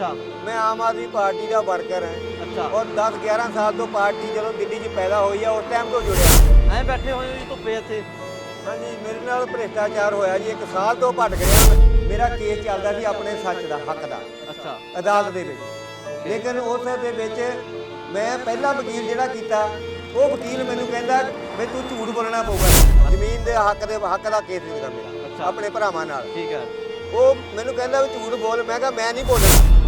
ਅੱਛਾ। ਮੈਂ ਆਮ ਆਦਮੀ ਪਾਰਟੀ ਦਾ ਵਰਕਰ ਹਾਂ। ਅੱਛਾ। ਔਰ 10 11 ਸਾਲ ਤੋਂ ਪਾਰਟੀ ਜਦੋਂ ਦਿੱਲੀ 'ਚ ਪੈਦਾ ਹੋਈ ਆ ਉਸ ਟਾਈਮ ਤੋਂ ਜੁੜਿਆ। ਐਂ ਬੈਠੇ ਹੋਏ ਹੋ ਜੀ ਧੁੱਪੇ ਇੱਥੇ। ਹਾਂਜੀ ਮੇਰੇ ਨਾਲ ਭ੍ਰਿਸ਼ਟਾਚਾਰ ਹੋਇਆ ਜੀ ਇੱਕ ਸਾਲ ਤੋਂ ਭਟਕ ਰਿਹਾ ਮੈਂ। ਮੇਰਾ ਕੇਸ ਚੱਲਦਾ ਸੀ ਆਪਣੇ ਸੱਚ ਦਾ ਹੱਕ ਦਾ। ਅੱਛਾ। ਅਦਾਲਤ ਦੇ ਵਿੱਚ। ਲੇਕਿਨ ਉਸ ਦੇ ਵਿੱਚ ਮੈਂ ਪਹਿਲਾ ਵਕੀਲ ਜਿਹੜਾ ਕੀਤਾ ਉਹ ਵਕੀਲ ਮੈਨੂੰ ਕਹਿੰਦਾ ਵੀ ਤੂੰ ਝੂਠ ਬੋਲਣਾ ਪਊਗਾ। ਜ਼ਮੀਨ ਦੇ ਹੱਕ ਦੇ ਹੱਕ ਦਾ ਕੇਸ ਸੀਗਾ ਮੇਰਾ ਅੱਛਾ। ਆਪਣੇ ਭਰਾਵਾਂ ਨਾਲ। ਠੀਕ ਹੈ। ਉਹ ਮੈਨੂੰ ਕਹਿੰਦਾ ਵੀ ਝੂਠ ਬੋਲ। ਮੈਂ ਕਿਹਾ ਮੈਂ ਨਹੀਂ ਬੋਲਣਾ।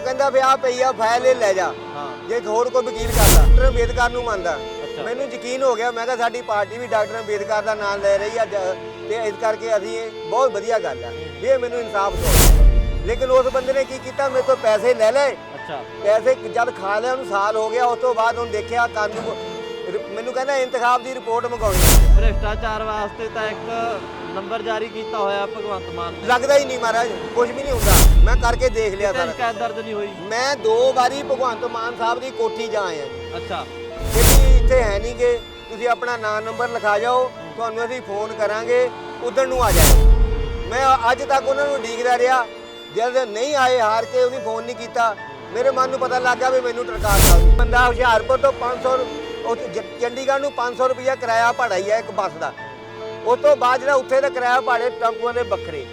ਉਹ ਕਹਿੰਦਾ ਵੀ ਆ ਪਈ ਆ ਫਾਈਲ ਇਹ ਲੈ ਜਾ। ਹਾਂ। ਜੇ ਹੋਰ ਕੋਈ ਵਕੀਲ ਕਰਦਾ ਡਾਕਟਰ ਅੰਬੇਦਕਰ ਨੂੰ ਮੰਨਦਾ। ਅੱਛਾ। ਮੈਨੂੰ ਯਕੀਨ ਹੋ ਗਿਆ ਮੈਂ ਕਿਹਾ ਸਾਡੀ ਪਾਰਟੀ ਵੀ ਡਾਕਟਰ ਅੰਬੇਦਕਰ ਦਾ ਨਾਮ ਲੈ ਰਹੀ ਆ ਜ- ਤੇ ਇਸ ਕਰਕੇ ਅਸੀਂ ਇਹ ਬਹੁਤ ਵਧੀਆ ਗੱਲ ਆ। ਵੀ ਇਹ ਮੈਨੂੰ ਇਨਸਾਫ ਦਿਓ। ਲੇਕਿਨ ਉਸ ਬੰਦੇ ਨੇ ਕੀ ਕੀਤਾ? ਮੇਰੇ ਤੋਂ ਪੈਸੇ ਲੈ ਲਏ। ਅੱਛਾ। ਪੈਸੇ ਜਦ ਖਾ ਲਿਆ ਉਹਨੂੰ ਸਾਲ ਹੋ ਗਿਆ। ਉਸ ਤੋਂ ਬਾਅਦ ਉਹਨੇ ਦੇਖਿਆ ਕਾਨੂੰਨ ਮੈਨੂੰ ਕਹਿੰਦਾ ਇੰਤਖਾਬ ਦੀ ਰਿਪੋਰਟ ਮੰਗਾਉਣੀ। ਭ੍ਰਿਸ਼ਟਾਚਾਰ ਵਾਸਤੇ ਤਾਂ ਇੱਕ ਨੰਬਰ ਜਾਰੀ ਕੀਤਾ ਹੋਇਆ ਭਗਵੰਤ ਮਾਨ ਨੇ। ਲੱਗਦਾ ਹੀ ਨਹੀਂ ਮਹਾਰਾਜ ਕੁਝ ਵੀ ਨਹੀਂ ਹੁੰਦਾ। ਮੈਂ ਕਰਕੇ ਦੇਖ ਲਿਆ ਤੇ ਸਾਰਾ। ਸ਼ਿਕਾਇਤ ਦਰਜ ਨਹੀਂ ਹੋਈ? ਮੈਂ ਦੋ ਵਾਰੀ ਭਗਵੰਤ ਮਾਨ ਸਾਹਿਬ ਦੀ ਕੋਠੀ ਜਾ ਆਇਆ। ਜੀ ਅੱਛਾ ਕਿ ਇੱਥੇ ਹੈ ਨਹੀਂ ਗੇ ਤੁਸੀਂ ਆਪਣਾ ਨਾਂ ਨੰਬਰ ਲਿਖਾ ਜਾਓ ਤੁਹਾਨੂੰ ਅਸੀਂ ਫੋਨ ਕਰਾਂਗੇ ਉਧਰ ਨੂੰ ਆ ਜਾਓ ਮੈਂ ਅੱਜ ਤੱਕ ਉਹਨਾਂ ਨੂੰ ਡੀਕਦਾ ਰਿਹਾ। ਜਦ ਨਹੀਂ ਆਏ ਹਾਰ ਕੇ ਉਹਨੇ ਫੋਨ ਨਹੀਂ ਕੀਤਾ। ਮੇਰੇ ਮਨ ਨੂੰ ਪਤਾ ਲੱਗ ਗਿਆ ਵੀ ਮੈਨੂੰ ਟਰਕਾਰਤਾ ਬੰਦਾ ਹੁਸ਼ਿਆਰਪੁਰ ਤੋਂ 500 ਉਹ ਚੰਡੀਗੜ੍ਹ ਨੂੰ 500 ਰੁਪਇਆ ਕਿਰਾਇਆ ਭਾੜਾ ਹੀ ਹੈ ਇੱਕ ਬੱਸ ਦਾ। ਉਸ ਤੋਂ ਬਾਅਦ ਜਿਹੜਾ ਉੱਥੇ ਦਾ ਕਿਰਾਇਆ ਭਾੜੇ ਟੈਂਪੂਆਂ ਦੇ ਵੱਖਰੇ।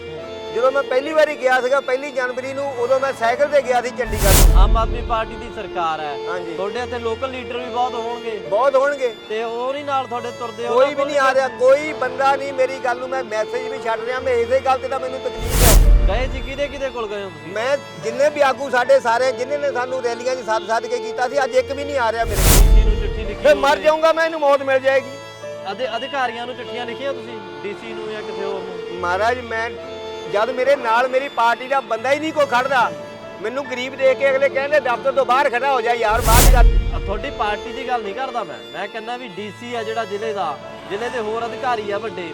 ਜਦੋਂ ਮੈਂ ਪਹਿਲੀ ਵਾਰੀ ਗਿਆ ਸੀਗਾ ਪਹਿਲੀ ਜਨਵਰੀ ਨੂੰ ਉਦੋਂ ਮੈਂ ਸਾਈਕਲ ਤੇ ਗਿਆ ਸੀ ਚੰਡੀਗੜ੍ਹ। ਆਮ ਆਦਮੀ ਪਾਰਟੀ ਦੀ ਸਰਕਾਰ ਹੈ। ਹਾਂਜੀ। ਤੁਹਾਡੇ ਇੱਥੇ ਲੋਕਲ ਲੀਡਰ ਵੀ ਬਹੁਤ ਹੋਣਗੇ। ਬਹੁਤ ਹੋਣਗੇ। ਤੇ ਉਹ ਨਹੀਂ ਨਾਲ ਤੁਹਾਡੇ ਤੁਰਦੇ ਕੋਈ ਵੀ ਨਹੀਂ ਆ ਰਿਹਾ ਕੋਈ ਬੰਦਾ ਨਹੀਂ ਮੇਰੀ ਗੱਲ ਨੂੰ ਮੈਂ ਮੈਸੇਜ ਵੀ ਛੱਡ ਰਿਹਾ ਮੈਂ ਇਸੇ ਗੱਲ ਤੇ ਤਾਂ ਮੈਨੂੰ ਤਕਲੀਫ ਹੈ। ਗਏ ਜੀ ਕਿਹਦੇ ਕਿਹਦੇ ਕੋਲ ਗਏ ਹੋ ਤੁਸੀਂ? ਮੈਂ ਜਿੰਨੇ ਵੀ ਆਗੂ ਸਾਡੇ ਸਾਰੇ ਜਿਨ੍ਹਾਂ ਨੇ ਸਾਨੂੰ ਰੈਲੀਆਂ 'ਚ ਸਾਥ ਸਾਥ ਕੇ ਕੀਤਾ ਸੀ ਅੱਜ ਇੱਕ ਵੀ ਨਹੀਂ ਆ ਰਿਹਾ ਮੇਰੇ ਕੋਲ ਨੂੰ ਚਿੱਠੀ ਲਿਖੀ ਮਰ। ਜਾਊਂਗਾ ਮੈਂ ਇਹਨੂੰ ਮੌਤ ਮਿਲ ਜਾਏਗੀ। ਅਧਿ- ਅਧਿਕਾਰੀਆਂ ਨੂੰ ਚਿੱਠੀਆਂ ਲਿਖੀਆਂ ਤੁਸੀਂ? ਡੀਸੀ ਨੂੰ ਜਾਂ ਕਿਸੇ ਹੋਰ ਨੂੰ? ਮਹਾਰਾਜ ਮੈਂ ਜਦ ਮੇਰੇ ਨਾਲ ਮੇਰੀ ਪਾਰਟੀ ਦਾ ਬੰਦਾ ਹੀ ਨਹੀਂ ਕੋਈ ਖੜਦਾ ਮੈਨੂੰ ਗਰੀਬ ਦੇਖ ਕੇ ਅਗਲੇ ਕਹਿੰਦੇ ਦਫ਼ਤਰ ਤੋਂ ਬਾਹਰ ਖੜਾ ਹੋ ਜਾ ਯਾਰ ਬਾਹਰ ਅ, ਤੁਹਾਡੀ ਪਾਰਟੀ ਦੀ ਗੱਲ ਨਹੀਂ ਕਰਦਾ ਮੈਂ। ਮੈਂ ਕਹਿੰਦਾ ਵੀ ਡੀਸੀ ਆ ਜਿਹੜਾ ਜ਼ਿਲ੍ਹੇ ਦਾ ਜ਼ਿਲ੍ਹੇ ਦੇ ਹੋਰ ਅਧਿਕਾਰੀ ਆ ਵੱਡੇ।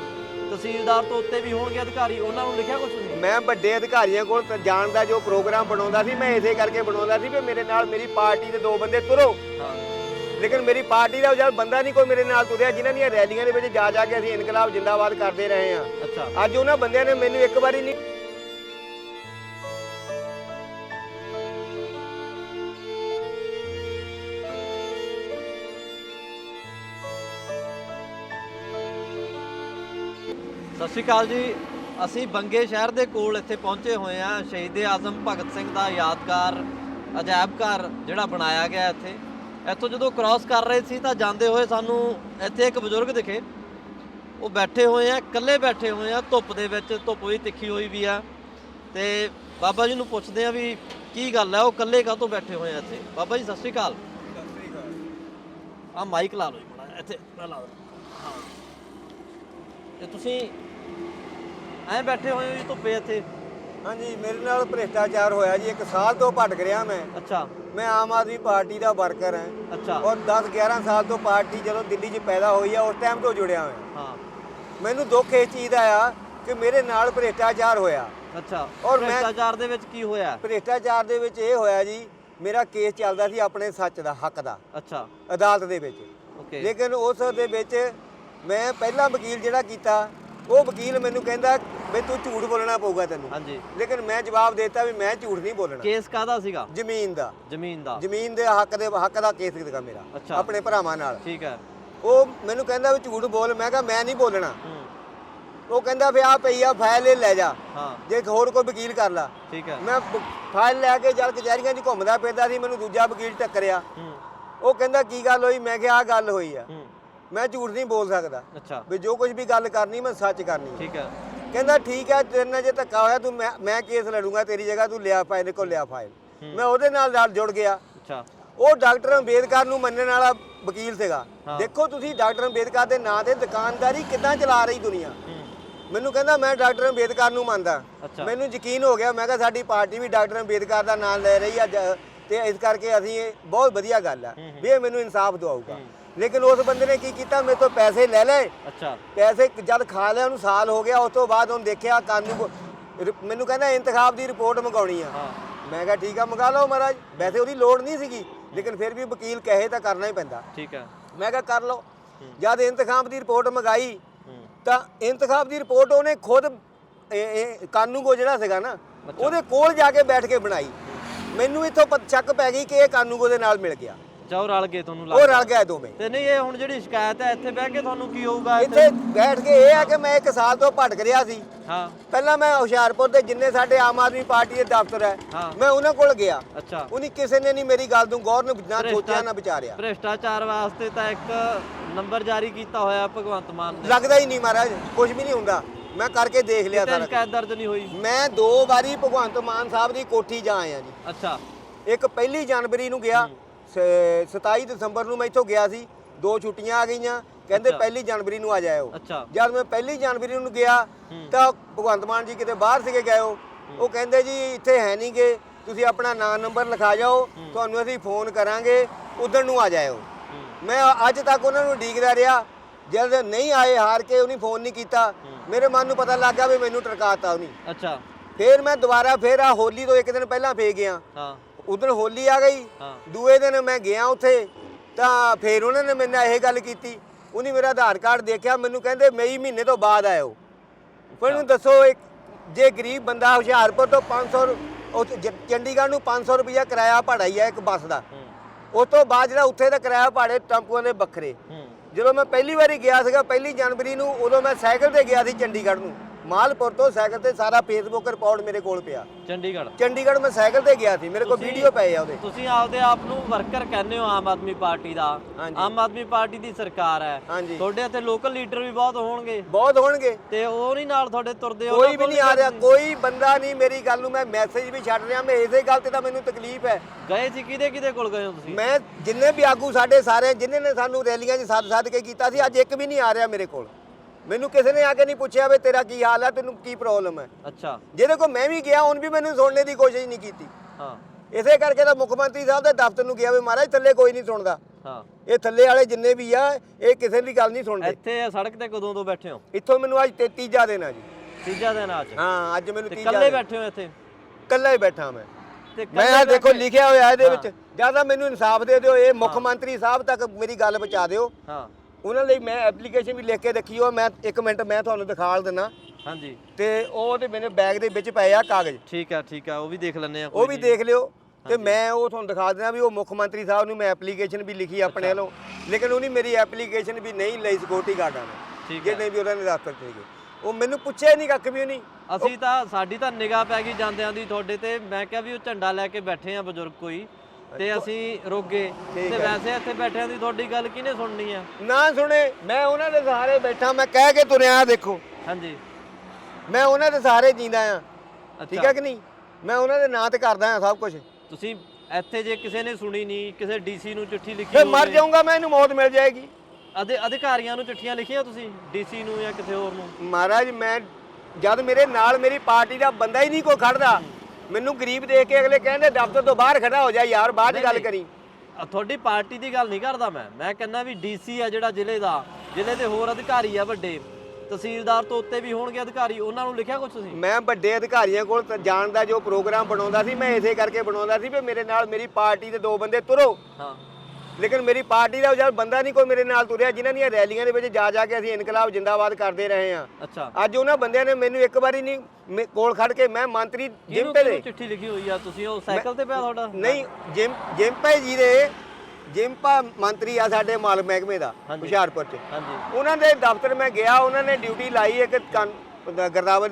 ਤਹਿਸੀਲਦਾਰ ਤੋਂ ਉੱਤੇ ਵੀ ਹੋਣਗੇ ਅਧਿਕਾਰੀ ਉਹਨਾਂ ਨੂੰ ਲਿਖਿਆ ਕੁਝ ਨਹੀਂ? ਮੈਂ ਵੱਡੇ ਅਧਿਕਾਰੀਆਂ ਕੋਲ ਤਾਂ ਜਾਣ ਦਾ ਜੋ ਪ੍ਰੋਗਰਾਮ ਬਣਾਉਂਦਾ ਸੀ ਮੈਂ ਇਸੇ ਕਰਕੇ ਬਣਾਉਂਦਾ ਸੀ ਵੀ ਮੇਰੇ ਨਾਲ ਮੇਰੀ ਪਾਰਟੀ ਦੇ ਦੋ ਬੰਦੇ ਤੁਰੋ। ਹਾਂ। ਲੇਕਿਨ ਮੇਰੀ ਪਾਰਟੀ ਦਾ ਜਦ ਬੰਦਾ ਨਹੀਂ ਕੋਈ ਮੇਰੇ ਨਾਲ ਤੁਰਿਆ ਜਿਨ੍ਹਾਂ ਦੀਆਂ ਰੈਲੀਆਂ ਦੇ ਵਿੱਚ ਜਾ ਜਾ ਕੇ ਅਸੀਂ ਇਨਕਲਾਬ ਜਿੰਦਾਬਾਦ ਕਰਦੇ ਰਹੇ ਹਾਂ। ਅੱਛਾ। ਅੱਜ ਉਹਨਾਂ ਬੰਦਿਆਂ ਨੇ ਮੈਨੂੰ ਇੱਕ ਵਾਰੀ ਨਹੀਂ ਸਤਿ ਸ਼੍ਰੀ ਅਕਾਲ ਜੀ। ਅਸੀਂ ਬੰਗੇ ਸ਼ਹਿਰ ਦੇ ਕੋਲ ਇੱਥੇ ਪਹੁੰਚੇ ਹੋਏ ਆ ਸ਼ਹੀਦ ਆਜ਼ਮ ਭਗਤ ਸਿੰਘ ਦਾ ਯਾਦਗਾਰ ਅਜਾਇਬ ਘਰ ਜਿਹੜਾ ਬਣਾਇਆ ਗਿਆ ਇੱਥੇ। ਇੱਥੋਂ ਜਦੋਂ ਕ੍ਰਾਸ ਕਰ ਰਹੇ ਸੀ ਤਾਂ ਜਾਂਦੇ ਹੋਏ ਸਾਨੂੰ ਇੱਥੇ ਇੱਕ ਬਜ਼ੁਰਗ ਦਿਖੇ। ਉਹ ਬੈਠੇ ਹੋਏ ਆ, ਇਕੱਲੇ ਬੈਠੇ ਹੋਏ ਆ, ਧੁੱਪ ਦੇ ਵਿੱਚ, ਧੁੱਪ ਵੀ ਤਿੱਖੀ ਹੋਈ ਵੀ ਆ। ਤੇ ਬਾਬਾ ਜੀ ਨੂੰ ਪੁੱਛਦੇ ਆ ਵੀ ਕੀ ਗੱਲ ਹੈ ਉਹ ਇਕੱਲੇ ਕਾਹਤੋਂ ਬੈਠੇ ਹੋਏ ਆ ਇੱਥੇ? ਬਾਬਾ ਜੀ, ਸਤਿ ਸ਼੍ਰੀ ਅਕਾਲ। ਆ ਮਾਈਕ ਲਾ ਲਓ ਜੀ ਮਾੜਾ ਇੱਥੇ, ਮੈਂ ਲਾ ਹਾਂ। ਤੇ ਤੁਸੀਂ ਐਂ ਬੈਠੇ ਹੋਏ ਹੋ ਜੀ ਧੁੱਪੇ ਇੱਥੇ। ਹਾਂਜੀ ਮੇਰੇ ਨਾਲ ਭ੍ਰਿਸ਼ਟਾਚਾਰ ਹੋਇਆ ਜੀ ਇੱਕ ਸਾਲ ਤੋਂ ਭਟਕ ਰਿਹਾ ਮੈਂ। ਅੱਛਾ। ਮੈਂ ਆਮ ਆਦਮੀ ਪਾਰਟੀ ਦਾ ਵਰਕਰ ਹਾਂ। ਅੱਛਾ। ਔਰ 10 11 ਸਾਲ ਤੋਂ ਪਾਰਟੀ ਜਦੋਂ ਦਿੱਲੀ 'ਚ ਪੈਦਾ ਹੋਈ ਆ ਉਸ ਟਾਈਮ ਤੋਂ ਜੁੜਿਆ ਹੋਇਆ ਹਾਂ। ਮੈਨੂੰ ਦੁੱਖ ਇਸ ਚੀਜ਼ ਦਾ ਆ ਕਿ ਮੇਰੇ ਨਾਲ ਭ੍ਰਿਸ਼ਟਾਚਾਰ ਹੋਇਆ। ਅੱਛਾ। ਔਰ ਭ੍ਰਿਸ਼ਟਾਚਾਰ ਦੇ ਵਿੱਚ ਕੀ ਹੋਇਆ? ਭ੍ਰਿਸ਼ਟਾਚਾਰ ਦੇ ਵਿੱਚ ਇਹ ਹੋਇਆ ਜੀ ਮੇਰਾ ਕੇਸ ਚੱਲਦਾ ਸੀ ਆਪਣੇ ਸੱਚ ਦਾ ਹੱਕ ਦਾ। ਅੱਛਾ। ਅਦਾਲਤ ਦੇ ਵਿੱਚ। ਓਕੇ ਲੇਕਿਨ ਉਸ ਦੇ ਵਿੱਚ ਮੈਂ ਪਹਿਲਾ ਵਕੀਲ ਜਿਹੜਾ ਕੀਤਾ ਉਹ ਵਕੀਲ ਮੈਨੂੰ ਕਹਿੰਦਾ ਵੀ ਤੂੰ ਝੂਠ ਬੋਲਣਾ ਪਊਗਾ ਤੈਨੂੰ। ਹਾਂਜੀ। ਲੇਕਿਨ ਮੈਂ ਜਵਾਬ ਦੇਤਾ ਵੀ ਮੈਂ ਝੂਠ ਨਹੀਂ ਬੋਲਣਾ। ਕੇਸ ਕਾਦਾ ਸੀਗਾ? ਜ਼ਮੀਨ ਦਾ। ਜ਼ਮੀਨ ਦਾ। ਜ਼ਮੀਨ ਦੇ ਹੱਕ ਦੇ ਹੱਕ ਦਾ ਕੇਸ ਸੀਗਾ ਮੇਰਾ ਅੱਛਾ। ਆਪਣੇ ਭਰਾਵਾਂ ਨਾਲ। ਠੀਕ ਹੈ। ਉਹ ਮੈਨੂੰ ਕਹਿੰਦਾ ਵੀ ਝੂਠ ਬੋਲ ਮੈਂ ਕਿਹਾ ਮੈਂ ਨਹੀਂ ਬੋਲਣਾ। ਹੂੰ। ਉਹ ਕਹਿੰਦਾ ਵੀ ਆ ਪਈ ਆ ਫਾਈਲ ਇਹ ਲੈ ਜਾ। ਹਾਂ। ਜੇ ਹੋਰ ਕੋਈ ਵਕੀਲ ਕਰ ਲਾ। ਠੀਕ ਹੈ। ਮੈਂ ਬ- ਫਾਈਲ ਲੈ ਕੇ ਜਦ ਕਚਹਿਰੀਆਂ 'ਚ ਘੁੰਮਦਾ ਫਿਰਦਾ ਸੀ ਮੈਨੂੰ ਦੂਜਾ ਵਕੀਲ ਟੱਕਰਿਆ। ਹੂੰ। ਉਹ ਕਹਿੰਦਾ ਕੀ ਗੱਲ ਹੋਈ? ਮੈਂ ਕਿਹਾ ਆ ਗੱਲ ਹੋਈ ਆ। ਹੂੰ। ਮੈਂ ਝੂਠ ਨਹੀਂ ਬੋਲ ਸਕਦਾ। ਅੱਛਾ। ਵੀ ਜੋ ਕੁਝ ਵੀ ਗੱਲ ਕਰਨੀ ਮੈਂ ਸੱਚ ਕਰਨੀ। ਠੀਕ ਹੈ। ਕਹਿੰਦਾ ਠੀਕ ਹੈ ਤੇਰੇ ਨਾਲ ਜੇ ਧੱਕਾ ਹੋਇਆ ਤੂੰ ਮੈਂ ਮੈਂ ਕੇਸ ਲੜੂੰਗਾ ਤੇਰੀ ਜਗ੍ਹਾ ਤੂੰ ਲਿਆ ਫਾਈਲ ਕੋਲ ਲਿਆ ਫਾਈਲ ਮੈਂ ਉਹਦੇ ਨਾਲ ਨਾਲ ਜੁੜ ਗਿਆ। ਅੱਛਾ। ਉਹ ਡਾਕਟਰ ਅੰਬੇਦਕਰ ਨੂੰ ਮੰਨਣ ਵਾਲਾ ਵਕੀਲ ਸੀਗਾ। ਹਾਂ। ਦੇਖੋ ਤੁਸੀਂ ਡਾਕਟਰ ਅੰਬੇਦਕਰ ਦੇ ਨਾਂ ਤੇ ਦੁਕਾਨਦਾਰੀ ਕਿੱਦਾਂ ਚਲਾ ਰਹੀ ਦੁਨੀਆ। ਹੂੰ। ਮੈਨੂੰ ਕਹਿੰਦਾ ਮੈਂ ਡਾਕਟਰ ਅੰਬੇਦਕਰ ਨੂੰ ਮੰਨਦਾ। ਅੱਛਾ। ਮੈਨੂੰ ਯਕੀਨ ਹੋ ਗਿਆ ਮੈਂ ਕਿਹਾ ਸਾਡੀ ਪਾਰਟੀ ਵੀ ਡਾਕਟਰ ਅੰਬੇਦਕਰ ਦਾ ਨਾਮ ਲੈ ਰਹੀ ਆ ਜ- ਤੇ ਇਸ ਕਰਕੇ ਅਸੀਂ ਇਹ ਬਹੁਤ ਵਧੀਆ ਗੱਲ ਆ ਵੀ ਇਹ ਮੈਨੂੰ ਇਨਸਾਫ ਦਿਵਾਊਗਾ। ਲੇਕਿਨ ਉਸ ਬੰਦੇ ਨੇ ਕੀ ਕੀਤਾ? ਮੇਰੇ ਤੋਂ ਪੈਸੇ ਲੈ ਲਏ। ਅੱਛਾ। ਪੈਸੇ ਜਦ ਖਾ ਲਿਆ ਉਹਨੂੰ ਸਾਲ ਹੋ ਗਿਆ। ਉਸ ਤੋਂ ਬਾਅਦ ਉਹਨੇ ਦੇਖਿਆ ਕਾਨੂੰਨ ਮੈਨੂੰ ਕਹਿੰਦਾ ਇੰਤਖਾਬ ਦੀ ਰਿਪੋਰਟ ਮੰਗਾਉਣੀ ਆ। ਮੈਂ ਕਿਹਾ ਠੀਕ ਆ ਮੰਗਾ ਲਓ ਮਹਾਰਾਜ। ਵੈਸੇ ਉਹਦੀ ਲੋੜ ਨਹੀਂ ਸੀਗੀ ਲੇਕਿਨ ਫਿਰ ਵੀ ਵਕੀਲ ਕਹੇ ਤਾਂ ਕਰਨਾ ਹੀ ਪੈਂਦਾ। ਠੀਕ ਹੈ ਮੈਂ ਕਿਹਾ ਕਰ ਲਓ। ਜਦ ਇੰਤਖਾਬ ਦੀ ਰਿਪੋਰਟ ਮੰਗਾਈ ਤਾਂ ਇੰਤਖਾਬ ਦੀ ਰਿਪੋਰਟ ਉਹਨੇ ਖੁਦ ਇਹ ਕਾਨੂੰਗੋ ਜਿਹੜਾ ਸੀਗਾ ਨਾ। ਉਹਦੇ ਕੋਲ ਜਾ ਕੇ ਬੈਠ ਕੇ ਬਣਾਈ। ਮੈਨੂੰ ਇੱਥੋਂ ਪਤ- ਸ਼ੱਕ ਪੈ ਗਈ ਕਿ ਇਹ ਕਾਨੂੰਗੋ ਦੇ ਨਾਲ ਮਿਲ ਗਿਆ। ਚਾਹ ਰਲ ਗਏ ਤੁਹਾਨੂੰ ਉਹ ਲੱਗਦਾ। ਰਲ ਇਹ ਦੋਵੇਂ। ਤੇ ਨਹੀਂ ਇਹ ਹੁਣ ਜਿਹੜੀ ਸ਼ਿਕਾਇਤ ਹੈ ਇੱਥੇ ਬਹਿ ਕੇ ਤੁਹਾਨੂੰ ਕੀ ਹੋਊਗਾ? ਇੱਥੇ ਬੈਠ ਕੇ ਇਹ ਆ ਕਿ ਮੈਂ ਇੱਕ ਸਾਲ ਤੋਂ ਭਟਕ ਰਿਹਾ ਸੀ। ਹਾਂ। ਪਹਿਲਾਂ ਮੈਂ ਹੁਸ਼ਿਆਰਪੁਰ ਦੇ ਜਿੰਨੇ ਸਾਡੇ ਆਮ ਆਦਮੀ ਪਾਰਟੀ ਦੇ ਦਫ਼ਤਰ ਹੈ ਹਾਂ। ਮੈਂ ਉਹਨਾਂ ਕੋਲ ਗਿਆ। ਅੱਛਾ। ਉਹਨੀ ਕਿਸੇ ਨੇ ਨਹੀਂ ਮੇਰੀ ਗੱਲ ਨੂੰ ਗੌਰ ਨੂੰ ਨਾ ਸੋਚਿਆ ਨਾ ਵਿਚਾਰਿਆ। ਭ੍ਰਿਸ਼ਟਾਚਾਰ ਵਾਸਤੇ ਤਾਂ ਇੱਕ ਨੰਬਰ ਜਾਰੀ ਕੀਤਾ ਹੋਇਆ ਭਗਵੰਤ ਮਾਨ ਨੇ। ਲੱਗਦਾ ਹੀ ਨਹੀਂ ਮਹਾਰਾਜ ਕੁਝ ਵੀ ਨਹੀਂ ਹੁੰਦਾ। ਮੈਂ ਕਰਕੇ ਦੇਖ ਲਿਆ ਤੇ ਸਾਰਾ ਸ਼ਿਕਾਇਤ ਦਰਜ ਨਹੀਂ ਹੋਈ? ਮੈਂ ਦੋ ਵਾਰੀ ਭਗਵੰਤ ਮਾਨ ਸਾਹਿਬ ਦੀ ਕੋਠੀ ਜਾ ਆਇਆ ਜੀ। ਅੱਛਾ। ਇੱਕ ਪਹਿਲੀ ਜਨਵਰੀ ਨੂੰ ਗਿਆ 27 ਦਸੰਬਰ ਨੂੰ ਮੈਂ ਇੱਥੋਂ ਗਿਆ ਸੀ। ਦੋ ਛੁੱਟੀਆਂ ਆ ਗਈਆਂ। ਕਹਿੰਦੇ। ਪਹਿਲੀ ਜਨਵਰੀ ਨੂੰ ਆ ਜਾਇਓ। ਅੱਛਾ। ਜਦ ਮੈਂ ਪਹਿਲੀ ਜਨਵਰੀ ਨੂੰ ਗਿਆ। ਤਾਂ ਭਗਵੰਤ ਮਾਨ ਜੀ ਕਿਤੇ ਬਾਹਰ ਸੀਗੇ ਗਏ ਉਹ। ਕਹਿੰਦੇ ਜੀ ਇੱਥੇ ਹੈ ਨਹੀਂਗੇ ਤੁਸੀਂ ਆਪਣਾ ਨਾਂ ਨੰਬਰ ਲਿਖਾ ਜਾਓ। ਤੁਹਾਨੂੰ ਅਸੀਂ ਫੋਨ ਕਰਾਂਗੇ। ਉਧਰ ਨੂੰ ਆ ਜਾਇਓ। ਮੈਂ ਅੱਜ ਤੱਕ ਉਹਨਾਂ ਨੂੰ ਡੀਕਦਾ ਰਿਹਾ। ਜਦ ਨਹੀਂ ਆਏ ਹਾਰ ਕੇ ਉਹਨੇ ਫੋਨ ਨਹੀਂ ਕੀਤਾ। ਮੇਰੇ ਮਨ ਨੂੰ ਪਤਾ ਲੱਗ ਗਿਆ ਵੀ ਮੈਨੂੰ ਟਰਕਾਤਾ ਉਹਨੇ। ਅੱਛਾ। ਫੇਰ ਮੈਂ ਦੁਬਾਰਾ ਫੇਰ ਆ ਹੋਲੀ ਤੋਂ ਇੱਕ ਦਿਨ ਪਹਿਲਾਂ ਫੇਰ ਗਿਆ। ਹਾਂ। ਉਦੋਂ ਹੋਲੀ ਆ ਗਈ। ਦੂਏ ਦਿਨ ਮੈਂ ਗਿਆ ਉੱਥੇ ਤਾਂ ਫੇਰ ਉਹਨਾਂ ਨੇ ਮੇਰੇ ਨਾਲ ਇਹ ਗੱਲ ਕੀਤੀ। ਉਹਨੇ ਮੇਰਾ ਆਧਾਰ ਕਾਰਡ ਦੇਖਿਆ ਮੈਨੂੰ ਕਹਿੰਦੇ ਮਈ ਮਹੀਨੇ ਤੋਂ ਬਾਅਦ ਆਇਓ। ਪਰ ਮੈਨੂੰ ਦੱਸੋ ਇੱਕ ਜੇ ਗਰੀਬ ਬੰਦਾ ਹੁਸ਼ਿਆਰਪੁਰ ਤੋਂ 500 ਰੁ- ਉੱਥੇ ਚੰਡੀਗੜ੍ਹ ਨੂੰ 500 ਰੁਪਇਆ ਕਿਰਾਇਆ ਭਾੜਾ ਹੀ ਹੈ ਇੱਕ ਬੱਸ ਦਾ। ਉਸ ਤੋਂ ਬਾਅਦ ਜਿਹੜਾ ਉੱਥੇ ਦਾ ਕਿਰਾਇਆ ਭਾੜੇ ਟੈਂਪੂਆਂ ਦੇ ਵੱਖਰੇ। ਜਦੋਂ ਮੈਂ ਪਹਿਲੀ ਵਾਰੀ ਗਿਆ ਸੀਗਾ ਪਹਿਲੀ ਜਨਵਰੀ ਨੂੰ ਉਦੋਂ ਮੈਂ ਸਾਈਕਲ ਤੇ ਗਿਆ ਸੀ ਚੰਡੀਗੜ੍ਹ ਨੂੰ। ਮਾਲਪੁਰ ਤੋਂ ਸਾਈਕਲ ਤੇ ਸਾਰਾ ਫੇਸਬੁੱਕ ਰਿਪੋਰਟ ਮੇਰੇ ਕੋਲ ਪਿਆ। ਚੰਡੀਗੜ੍ਹ? ਚੰਡੀਗੜ੍ਹ ਮੈਂ ਸਾਈਕਲ ਤੇ ਗਿਆ ਸੀ ਮੇਰੇ ਕੋਲ ਤੁਸੀਂ- ਵੀਡੀਓ ਪਏ ਆ ਉਹਦੇ। ਤੁਸੀਂ ਆਪਦੇ ਆਪ ਨੂੰ ਵਰਕਰ ਕਹਿੰਦੇ ਹੋ ਆਮ ਆਦਮੀ ਪਾਰਟੀ ਦਾ। ਹਾਂਜੀ। ਆਮ ਆਦਮੀ ਪਾਰਟੀ ਦੀ ਸਰਕਾਰ ਹੈ। ਹਾਂਜੀ। ਤੁਹਾਡੇ ਇੱਥੇ ਲੋਕਲ ਲੀਡਰ ਵੀ ਬਹੁਤ ਹੋਣਗੇ। ਬਹੁਤ ਹੋਣਗੇ। ਤੇ ਉਹ ਨਹੀਂ ਨਾਲ ਤੁਹਾਡੇ ਤੁਰਦੇ ਉਹਨਾਂ ਕੋਈ ਵੀ ਕੋਲ ਨਹੀਂ ਆ ਰਿਹਾ ਕੋਈ ਬੰਦਾ ਨਹੀਂ ਮੇਰੀ ਗੱਲ ਨੂੰ ਮੈਂ ਮੈਸੇਜ ਵੀ ਛੱਡ ਰਿਹਾ ਮੈਂ ਇਸੇ ਗੱਲ ਤੇ ਤਾਂ ਮੈਨੂੰ ਤਕਲੀਫ ਹੈ। ਗਏ ਸੀ ਕਿਹਦੇ ਕਿਹਦੇ ਕੋਲ ਗਏ ਹੋ ਤੁਸੀਂ? ਮੈਂ ਜਿੰਨੇ ਵੀ ਆਗੂ ਸਾਡੇ ਸਾਰੇ ਜਿਨ੍ਹਾਂ ਨੇ ਸਾਨੂੰ ਰੈਲੀਆਂ 'ਚ ਸੱਦ ਸੱਦ ਕੇ ਕੀਤਾ ਸੀ ਅੱਜ ਇੱਕ ਵੀ ਨਹੀਂ ਆ ਰਿਹਾ ਮੇਰੇ ਕੋਲ। ਮੈਨੂੰ ਕਿਸੇ ਨੇ ਆ ਕੇ ਨਹੀਂ ਪੁੱਛਿਆ ਵੀ ਤੇਰਾ ਕੀ ਹਾਲ ਹੈ ਤੈਨੂੰ ਕੀ ਪ੍ਰੋਬਲਮ ਹੈ। ਅੱਛਾ। ਜਿਹਦੇ ਕੋਲ ਮੈਂ ਵੀ ਗਿਆ ਹੁਣ ਵੀ ਮੈਨੂੰ ਸੁਣਨੇ ਦੀ ਕੋਸ਼ਿਸ਼ ਨਹੀਂ ਕੀਤੀ। ਹਾਂ। ਇਸੇ ਕਰਕੇ ਤਾਂ ਮੁੱਖ ਮੰਤਰੀ ਸਾਹਿਬ ਦੇ ਦਫ਼ਤਰ ਨੂੰ ਗਿਆ ਵੀ ਮਹਾਰਾਜ ਥੱਲੇ ਕੋਈ ਨਹੀਂ ਸੁਣਦਾ। ਹਾਂ। ਇਹ ਥੱਲੇ ਵਾਲੇ ਜਿੰਨੇ ਵੀ ਆ ਇਹ ਕਿਸੇ ਦੀ ਗੱਲ ਨਹੀਂ ਸੁਣਦੇ। ਇੱਥੇ ਸੜਕ ਤੇ ਕਦੋਂ ਤੋਂ ਬੈਠੇ ਹੋ? ਇੱਥੋਂ ਮੈਨੂੰ ਅੱਜ ਤੇ ਤੀਜਾ ਦਿਨ ਆ ਜੀ। ਤੀਜਾ ਦਿਨ ਅੱਜ? ਹਾਂ ਅੱਜ ਮੈਨੂੰ ਤੀਜਾ ਇਕੱਲੇ। ਬੈਠੇ ਹੋ ਇੱਥੇ? ਇਕੱਲਾ ਹੀ ਬੈਠਾ ਮੈਂ। ਤੇ ਮੈਂ ਆਹ ਦੇਖੋ ਲਿਖਿਆ ਹੋਇਆ ਇਹਦੇ। ਵਿੱਚ। ਜ਼ਿਆਦਾ ਮੈਨੂੰ ਇਨਸਾਫ ਦੇ ਦਿਓ ਇਹ ਮੁੱਖ ਮੰਤਰੀ ਸਾਹਿਬ ਤੱਕ ਮੇਰੀ ਗੱਲ ਪਹੁੰਚਾ ਦਿਓ। ਹਾਂ। ਉਹਨਾਂ ਲਈ ਮੈਂ ਐਪਲੀਕੇਸ਼ਨ ਵੀ ਲਿਖ ਕੇ ਰੱਖੀ ਹੋ ਮੈਂ ਇੱਕ ਮਿੰਟ ਮੈਂ ਤੁਹਾਨੂੰ ਦਿਖਾ ਦਿੰਦਾ। ਹਾਂਜੀ। ਤੇ ਉਹ ਤੇ ਮੇਰੇ ਬੈਗ ਦੇ ਵਿੱਚ ਪਏ ਆ ਕਾਗਜ਼। ਠੀਕ ਹੈ ਠੀਕ ਹੈ ਉਹ ਵੀ ਦੇਖ ਲੈਣੇ ਆ ਉਹ ਵੀ ਦੇਖ ਲਿਓ। ਤੇ ਮੈਂ ਉਹ ਤੁਹਾਨੂੰ ਦਿਖਾ ਦਿੰਦਾ ਵੀ ਉਹ ਮੁੱਖ ਮੰਤਰੀ ਸਾਹਿਬ ਨੂੰ ਮੈਂ ਐਪਲੀਕੇਸ਼ਨ ਵੀ ਲਿਖੀ ਆਪਣੇ ਵੱਲੋਂ। ਲੇਕਿਨ ਉਹਨੇ ਮੇਰੀ ਐਪਲੀਕੇਸ਼ਨ ਵੀ ਨਹੀਂ ਲਈ ਸਿਕਿਉਰਿਟੀ ਗਾਰਡਾਂ ਨੇ। ਠੀਕ ਹੈ ਜਿਹਨੇ ਵੀ ਉਹਨਾਂ ਨੇ ਦਫ਼ਤਰ ਤੇ ਗਏ। ਉਹ ਮੈਨੂੰ ਪੁੱਛਿਆ ਨਹੀਂ ਕੱਖ ਵੀ ਉਹਨੇ। ਅਸੀਂ ਤਾਂ ਸਾਡੀ ਤਾਂ ਨਿਗਾਹ ਪੈ ਗਈ ਜਾਂਦਿਆਂ ਦੀ ਤੁਹਾਡੇ ਤੇ। ਮੈਂ ਕਿਹਾ ਵੀ ਉਹ ਝੰਡਾ ਲੈ ਕੇ ਬੈਠੇ ਆ ਬਜ਼ੁਰਗ ਕੋਈ। ਤੇ ਅਸੀਂ ਰੋਗੇ ਤੇ। ਵੈਸੇ ਇੱਥੇ ਬੈਠਿਆਂ ਦੀ ਤੁਹਾਡੀ ਗੱਲ ਕਿਹਨੇ ਸੁਣਨੀ ਆ? ਨਾ ਸੁਣੇ ਮੈਂ ਉਹਨਾਂ ਦੇ ਸਹਾਰੇ ਬੈਠਾ ਮੈਂ ਕਹਿ ਕੇ ਤੁਰਿਆ ਦੇਖੋ। ਹਾਂਜੀ। ਮੈਂ ਉਹਨਾਂ ਦੇ ਸਹਾਰੇ ਜੀਂਦਾ ਆ। ਠੀਕ ਹੈ ਕਿ ਨਹੀਂ? ਮੈਂ ਉਹਨਾਂ ਦੇ ਨਾਂ ਤੇ ਕਰਦਾ ਆ ਸਭ ਕੁਝ ਤੁਸੀਂ ਇੱਥੇ ਜੇ ਕਿਸੇ ਨੇ ਸੁਣੀ ਨਹੀਂ ਕਿਸੇ ਡੀਸੀ ਨੂੰ ਚਿੱਠੀ ਲਿਖੀ ਫੇ ਮਰ ਹੋਵੇ, ਜਾਊਂਗਾ ਮੈਂ ਇਹਨੂੰ ਮੌਤ ਮਿਲ ਜਾਏਗੀ। ਅਧਿ ਅਧਿਕਾਰੀਆਂ ਨੂੰ ਚਿੱਠੀਆਂ ਲਿਖੀਆਂ ਤੁਸੀਂ? ਡੀਸੀ ਨੂੰ ਜਾਂ ਕਿਸੇ ਹੋਰ ਨੂੰ? ਮਹਾਰਾਜ ਮੈਂ ਜਦ ਮੇਰੇ ਨਾਲ ਮੇਰੀ ਪਾਰਟੀ ਦਾ ਬੰਦਾ ਹੀ ਨਹੀਂ ਕੋਈ ਖੜਦਾ ਮੈਨੂੰ ਗਰੀਬ ਦੇਖ ਕੇ ਅਗਲੇ ਕਹਿੰਦੇ ਦਫ਼ਤਰ ਤੋਂ ਬਾਹਰ ਖੜਾ ਹੋ ਜਾ ਯਾਰ ਬਾਅਦ ਚ ਗੱਲ ਕਰੀ। ਅ, ਤੁਹਾਡੀ ਪਾਰਟੀ ਦੀ ਗੱਲ ਨਹੀਂ ਕਰਦਾ ਮੈਂ। ਮੈਂ ਕਹਿੰਦਾ ਵੀ ਡੀਸੀ ਆ ਜਿਹੜਾ ਜ਼ਿਲ੍ਹੇ ਦਾ ਜ਼ਿਲ੍ਹੇ ਦੇ ਹੋਰ ਅਧਿਕਾਰੀ ਆ ਵੱਡੇ। ਤਹਿਸੀਲਦਾਰ ਤੋਂ ਉੱਤੇ ਵੀ ਹੋਣਗੇ ਅਧਿਕਾਰੀ ਉਹਨਾਂ ਨੂੰ ਲਿਖਿਆ ਕੁਝ ਤੁਸੀਂ? ਮੈਂ ਵੱਡੇ ਅਧਿਕਾਰੀਆਂ ਕੋਲ ਤਾਂ ਜਾਣ ਦਾ ਜੋ ਪ੍ਰੋਗਰਾਮ ਬਣਾਉਂਦਾ ਸੀ ਮੈਂ ਇਸੇ ਕਰਕੇ ਬਣਾਉਂਦਾ ਸੀ ਵੀ ਮੇਰੇ ਨਾਲ ਮੇਰੀ ਪਾਰਟੀ ਦੇ ਦੋ ਬੰਦੇ ਤੁਰੋ। ਹਾਂ। ਲੇਕਿਨ ਮੇਰੀ ਪਾਰਟੀ ਦਾ ਜਦ ਬੰਦਾ ਨਹੀਂ ਕੋਈ ਮੇਰੇ ਨਾਲ ਤੁਰਿਆ ਜਿਨ੍ਹਾਂ ਦੀਆਂ ਰੈਲੀਆਂ ਦੇ ਵਿੱਚ ਜਾ ਜਾ ਕੇ ਅਸੀਂ ਇਨਕਲਾਬ ਜਿੰਦਾਬਾਦ ਕਰਦੇ ਰਹੇ ਅੱਛਾ। ਅੱਜ ਉਹਨਾਂ ਬੰਦਿਆਂ ਨੇ ਮੈਨੂੰ ਇੱਕ ਵਾਰੀ ਨਹੀਂ ਮੇ- ਕੋਲ ਖੜ ਕੇ ਮੈਂ ਮੰਤਰੀ ਜਿੰਪੇ ਦੇ ਚਿੱਠੀ ਲਿਖੀ ਹੋਈ ਆ ਤੁਸੀਂ? ਉਹ ਸਾਈਕਲ ਤੇ ਪਿਆ ਤੁਹਾਡਾ? ਨਹੀਂ ਜਿਮ ਜਿੰਪੇ ਜੀ ਦੇ ਜਿੰਪਾ ਮੰਤਰੀ ਆ ਸਾਡੇ ਮਾਲ ਮਹਿਕਮੇ ਦਾ ਹਾਂਜੀ। ਹੁਸ਼ਿਆਰਪੁਰ ਚ। ਹਾਂਜੀ। ਉਹਨਾਂ ਦੇ ਦਫ਼ਤਰ ਮੈਂ ਗਿਆ ਉਹਨਾਂ ਨੇ ਡਿਊਟੀ ਲਾਈ ਇੱਕ ਕੰਨ-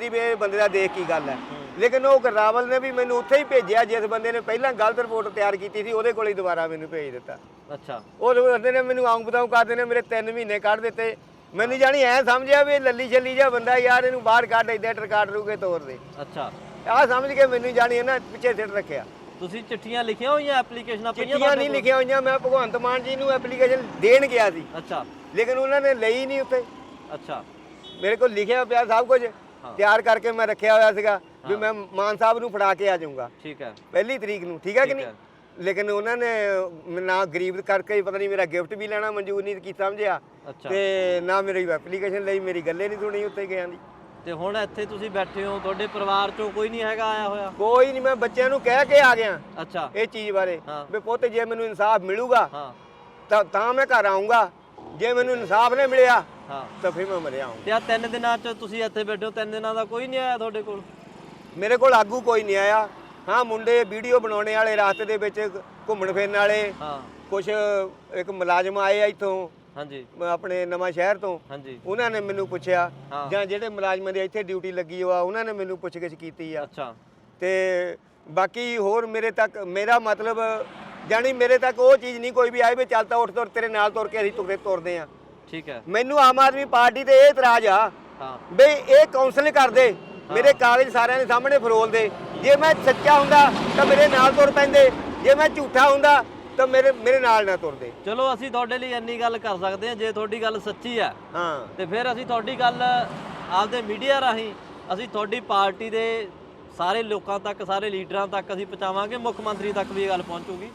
ਵੀ ਇਹ ਬੰਦੇ ਦਾ ਦੇਖ ਕੀ ਗੱਲ ਹੈ। ਲੇਕਿਨ ਉਹ ਗਰਦਾਵਲ ਨੇ ਵੀ ਮੈਨੂੰ ਉੱਥੇ ਹੀ ਭੇਜਿਆ ਜਿਸ ਬੰਦੇ ਨੇ ਪਹਿਲਾਂ ਗਲਤ ਰਿਪੋਰਟ ਤਿਆਰ ਕੀਤੀ ਸੀ ਉਹਦੇ ਕੋਲ ਹੀ ਦੁਬਾਰਾ ਮੈਨੂੰ ਭੇਜ ਦਿੱਤਾ। ਅੱਛਾ। ਉਹ ਨੇ ਮੈਨੂੰ ਆਉਂ ਬਤਾਉ ਕਰਦੇ ਨੇ ਮੇਰੇ 3 ਮਹੀਨੇ ਕੱਢ ਦਿੱਤੇ। ਮੈਨੂੰ ਜਾਣੀ ਐ ਸਮਝਿਆ ਵੀ ਇਹ ਲੱਲੀ ਛੱਲੀ ਜਿਹਾ ਬੰਦਾ ਯਾਰ ਇਹਨੂੰ ਬਾਹਰ ਕੱਢ ਏਦਾਂ ਟਰਕਾਟ ਰੂਗੇ ਤੋਰ ਦੇ। ਅੱਛਾ। ਆਹ ਸਮਝ ਕੇ ਮੈਨੂੰ ਜਾਣੀ ਇਹਨਾਂ ਪਿੱਛੇ ਸਿੱਟ ਰੱਖਿਆ। ਤੁਸੀਂ ਚਿੱਠੀਆਂ ਲਿਖੀਆਂ ਹੋਈਆਂ ਐਪਲੀਕੇਸ਼ਨਾਂ ਪਈਆਂ ਚਿੱਠੀਆਂ ਨਹੀਂ ਲਿਖੀਆਂ ਹੋਈਆਂ ਮੈਂ ਭਗਵੰਤ ਮਾਨ ਜੀ ਨੂੰ ਐਪਲੀਕੇਸ਼ਨ ਦੇਣ ਗਿਆ ਸੀ। ਅੱਛਾ। ਲੇਕਿਨ ਉਹਨਾਂ ਨੇ ਲਈ ਨਹੀਂ ਉੱਥੇ। ਅੱਛਾ। ਮੇਰੇ ਕੋਲ ਲਿਖਿਆ ਪਿਆ ਸਭ ਕੁਝ। ਤਿਆਰ ਕਰਕੇ ਮੈਂ ਰੱਖਿਆ ਹੋਇਆ ਸੀਗਾ ਵੀ ਮੈਂ ਮਾਨ ਸਾਹਿਬ ਨੂੰ ਫੜਾ ਕੇ ਆ ਜਾਊਂਗਾ। ਠੀਕ ਹੈ। ਪਹਿਲੀ ਤਰੀਕ ਨੂੰ ਠੀਕ ਹੈ ਕਿ ਨਹੀਂ। ਲੇਕਿਨ ਉਹਨਾਂ ਨੇ ਨਾ ਗਰੀਬ ਕਰਕੇ ਹੀ ਪਤਾ ਨਹੀਂ ਮੇਰਾ ਗਿਫਟ ਵੀ ਲੈਣਾ ਮਨਜ਼ੂਰ ਨਹੀਂ ਕੀਤਾ ਸਮਝਿਆ। ਤੇ ਨਾ ਮੇਰੀ ਐਪਲੀਕੇਸ਼ਨ ਲਈ ਮੇਰੀ ਗੱਲੇ ਨਹੀਂ ਸੁਣੀ ਉੱਤੇ ਗਿਆ ਦੀ। ਤੇ ਹੁਣ ਇੱਥੇ ਤੁਸੀਂ ਬੈਠੇ ਹੋ ਤੁਹਾਡੇ ਪਰਿਵਾਰ ਚੋਂ ਕੋਈ ਨਹੀਂ ਹੈਗਾ ਆਇਆ ਹੋਇਆ? ਕੋਈ ਨਹੀਂ ਮੈਂ ਬੱਚਿਆਂ ਨੂੰ ਕਹਿ ਕੇ ਆ ਗਿਆ। ਅੱਛਾ। ਇਹ ਚੀਜ਼ ਬਾਰੇ। ਵੀ ਪੁੱਤ ਜੇ ਮੈਨੂੰ ਇਨਸਾਫ ਮਿਲੂਗਾ ਹਾਂ। ਤਾਂ ਤਾਂ ਮੈਂ ਘਰ ਆਉਂਗਾ ਜੇ ਮੈਨੂੰ ਇਨਸਾਫ ਨਹੀਂ ਮਿਲਿਆ ਹਾਂ। ਤਾਂ ਫਿਰ ਮੈਂ ਮਰਿਆ ਆਉਂਗਾ ਤੇ ਆ ਤਿੰਨ ਦਿਨਾਂ ਚ ਤੁਸੀਂ ਇੱਥੇ ਬੈਠੇ ਹੋ ਤਿੰਨ ਦਿਨਾਂ ਦਾ ਕੋਈ ਨਹੀਂ ਆਇਆ ਤੁਹਾਡੇ ਕੋਲ? ਮੇਰੇ ਕੋਲ ਆਗੂ ਕੋਈ ਨਹੀਂ ਆਇਆ। ਹਾਂ ਮੁੰਡੇ ਵੀਡੀਓ ਬਣਾਉਣੇ ਵਾਲੇ ਰਾਸਤੇ ਦੇ ਵਿੱਚ ਘੁੰਮਣ ਫਿਰਨ ਵਾਲੇ। ਹਾਂ। ਕੁਝ ਇੱਕ ਮੁਲਾਜ਼ਮ ਆਏ ਆ ਇੱਥੋਂ ਹਾਂਜੀ। ਆਪਣੇ ਨਵਾਂ ਸ਼ਹਿਰ ਤੋਂ। ਹਾਂਜੀ। ਉਹਨਾਂ ਨੇ ਮੈਨੂੰ ਪੁੱਛਿਆ ਹਾਂ। ਜਾਂ ਜਿਹੜੇ ਮੁਲਾਜ਼ਮਾਂ ਦੀ ਇੱਥੇ ਡਿਊਟੀ ਲੱਗੀ ਹੋਆ ਉਹਨਾਂ ਨੇ ਮੈਨੂੰ ਪੁੱਛਗਿੱਛ ਕੀਤੀ ਆ। ਅੱਛਾ। ਤੇ ਬਾਕੀ ਹੋਰ ਮੇਰੇ ਤੱਕ ਮੇਰਾ ਮਤਲਬ ਜਾਣੀ ਮੇਰੇ ਤੱਕ ਉਹ ਚੀਜ਼ ਨਹੀਂ ਕੋਈ ਵੀ ਆਏ ਵੀ ਚੱਲ ਤਾਂ ਉੱਠ ਤੁਰ ਤੇਰੇ ਨਾਲ ਤੁਰ ਕੇ ਅਸੀਂ ਤੁਰੇ ਤੁਰਦੇ ਆ। ਠੀਕ ਹੈ। ਮੈਨੂੰ ਆਮ ਆਦਮੀ ਪਾਰਟੀ ਤੇ ਇਹ ਇਤਰਾਜ਼ ਆ ਹਾਂ। ਬਈ ਇਹ ਕਾਉਂਸਲਿੰਗ ਕਰਦੇ ਮੇਰੇ ਕਾਗਜ਼ ਸਾਰਿਆਂ ਦੇ ਸਾਹਮਣੇ ਫਰੋਲ ਦੇ ਜੇ ਮੈਂ ਸੱਚਾ ਹੁੰਦਾ ਤਾਂ ਮੇਰੇ ਨਾਲ ਤੁਰ ਪੈਂਦੇ ਜੇ ਮੈਂ ਝੂਠਾ ਹੁੰਦਾ ਤਾਂ ਮੇਰੇ ਮੇਰੇ ਨਾਲ ਨਾ ਤੁਰਦੇ। ਚਲੋ ਅਸੀਂ ਤੁਹਾਡੇ ਲਈ ਇੰਨੀ ਗੱਲ ਕਰ ਸਕਦੇ ਹਾਂ ਜੇ ਤੁਹਾਡੀ ਗੱਲ ਸੱਚੀ ਹੈ। ਹਾਂ। ਤੇ ਫਿਰ ਅਸੀਂ ਤੁਹਾਡੀ ਗੱਲ ਆਪਦੇ ਮੀਡੀਆ ਰਾਹੀਂ ਅਸੀਂ ਤੁਹਾਡੀ ਪਾਰਟੀ ਦੇ ਸਾਰੇ ਲੋਕਾਂ ਤੱਕ ਸਾਰੇ ਲੀਡਰਾਂ ਤੱਕ ਅਸੀਂ ਪਹੁੰਚਾਵਾਂਗੇ ਮੁੱਖ ਮੰਤਰੀ ਤੱਕ ਵੀ ਇਹ ਗੱਲ ਪਹੁੰਚੂਗੀ।